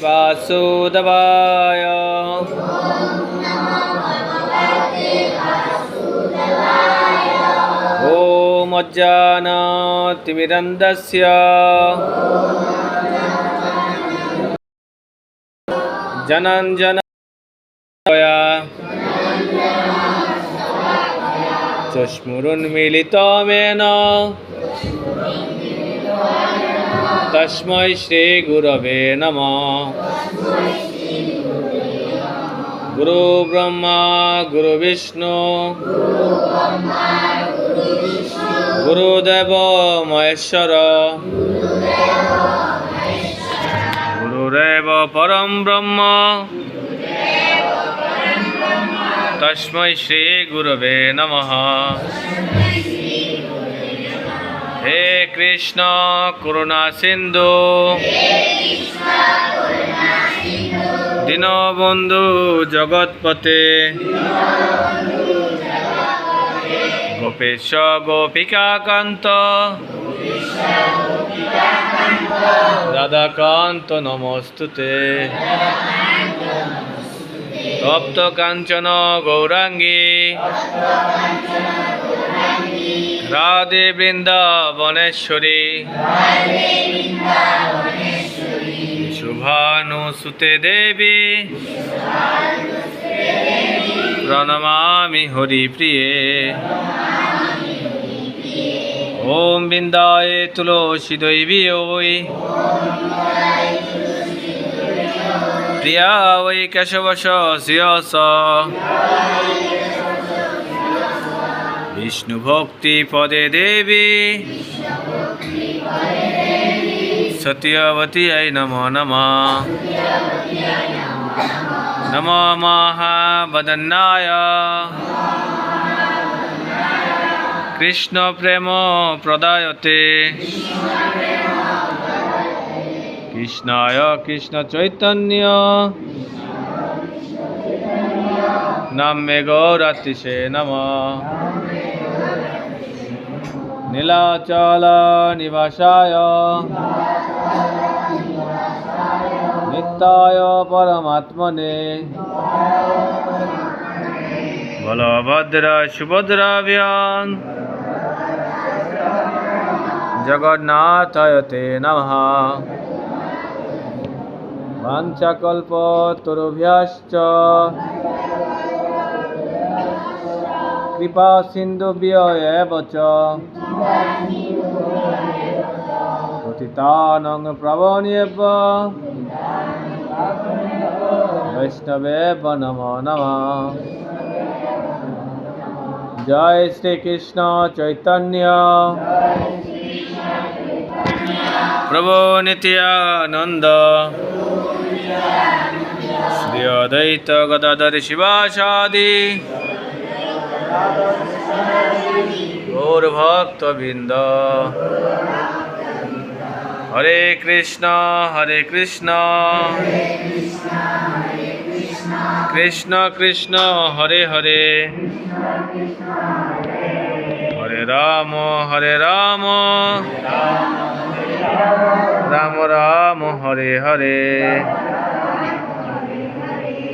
वासुदेवाय ॐ अज्जानतिमिरन्दस्य जनञ्जन चश्मुरुन्मिलितमेन তস্মৈ শ্রীগুরবে নম। গুরু ব্রহ্মা, গুরু বিষ্ণু, গুরুদেব মহেশ্বর গুরুরেব পরম ব্রহ্ম, তস্মৈ শ্রীগুরবে নমঃ। কৃষ্ণ করুণা সিন্ধু। দীনবন্ধু জগৎপতে গোপেশ গোপিকাকান্ত। রাধাকান্ত নমস্তুতে। তপ্ত কাঞ্চন গৌরাঙ্গী। রাধে বৃন্দাবনেশ্বরী। শুভানুসুতে দেবী। প্রণমামি হরিপ্রিয়ে। ওম বৃন্দায় তুলসী দৈবী ওই প্রিয়া ওই কেশবশ শ্রিয়স বিষ্ণু ভক্তি পদে দেবী সত্যবতী আই নম নম নম মহাবদন্নায় কৃষ্ণ প্রেম প্রদায়তে কৃষ্ণায় কৃষ্ণ চৈতন্য নামে গৌরাতিশে নম নীলাচল নিবাসায় নিত্যায় পরমাত্মনে বলভদ্র সুভদ্রাভ্যাং জগন্নাথয়তে নমঃ वाञ्छकल्पतरुभ्यश्च કૃપા સિંધુ વ્યય વચ પતિતાનંગ પ્રવણ્યપ વૈષ્ણવે નમો નમઃ જય શ્રી કૃષ્ણ ચૈતન્ય પ્રભુ નિત્યાનંદ શ્રી અદૈત ગદાધર શિવાચાદી গৌর ভক্তবৃন্দ হরে কৃষ্ণ হরে কৃষ্ণ। কৃষ্ণ কৃষ্ণ, হরে হরে। হরে রাম হরে রাম। রাম রাম, হরে হরে।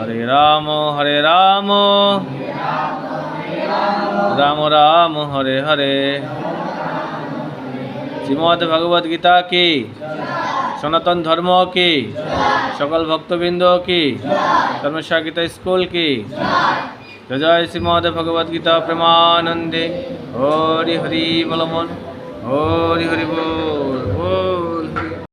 হরে রাম হরে রাম। রাম রাম, হরে হরে। শ্রীমদ ভগবদ গীতা কি? সনাতন ধর্ম কি? সকল ভক্তবৃন্দ কি? ধর্মশা গীতা স্কুল কি? জয় জয় শ্রীমদ ভগবদ গীতা প্রেমানন্দে। হরি হরি বলমন হরি হরি বল।